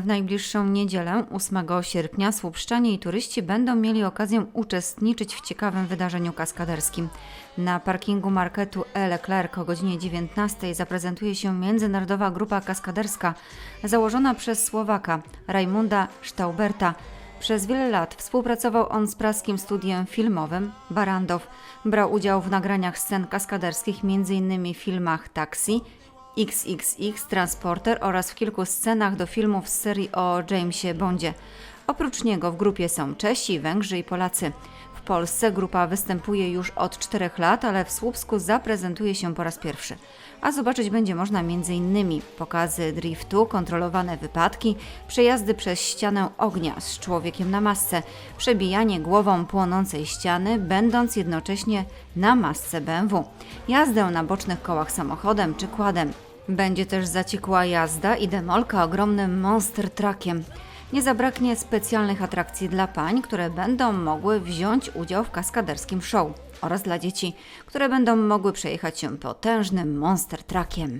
W najbliższą niedzielę, 8 sierpnia, słupszczanie i turyści będą mieli okazję uczestniczyć w ciekawym wydarzeniu kaskaderskim. Na parkingu marketu E. Leclerc o godzinie 19 zaprezentuje się międzynarodowa grupa kaskaderska założona przez Słowaka Rajmunda Stauberta. Przez wiele lat współpracował on z praskim studiem filmowym Barandow. Brał udział w nagraniach scen kaskaderskich m.in. w filmach Taxi, XXX Transporter oraz w kilku scenach do filmów z serii o Jamesie Bondzie. Oprócz niego w grupie są Czesi, Węgrzy i Polacy. W Polsce grupa występuje już od czterech lat, ale w Słupsku zaprezentuje się po raz pierwszy. A zobaczyć będzie można m.in. pokazy driftu, kontrolowane wypadki, przejazdy przez ścianę ognia z człowiekiem na masce, przebijanie głową płonącej ściany, będąc jednocześnie na masce BMW, jazdę na bocznych kołach samochodem czy kładem. Będzie też zaciekła jazda i demolka ogromnym monster truckiem. Nie zabraknie specjalnych atrakcji dla pań, które będą mogły wziąć udział w kaskaderskim show oraz dla dzieci, które będą mogły przejechać się potężnym monster truckiem.